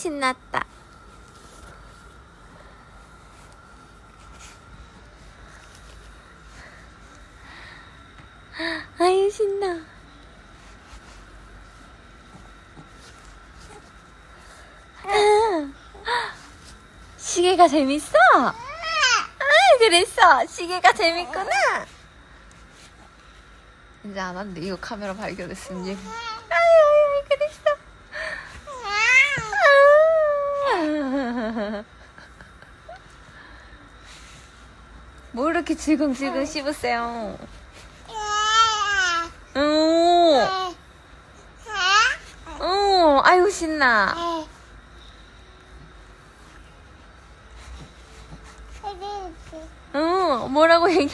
신났다. 아유, 신나. 아, 시계가 재밌어? 아, 그랬어. 시계가 재밌구나. 이제 안 한대. 이거 카메라 발견했으면 얘. 아유, 아유, 그랬어. 아. 뭐 이렇게 질겅질겅 씹으세요? 오, 오, 아유, 신나. 응, 뭐라고 얘기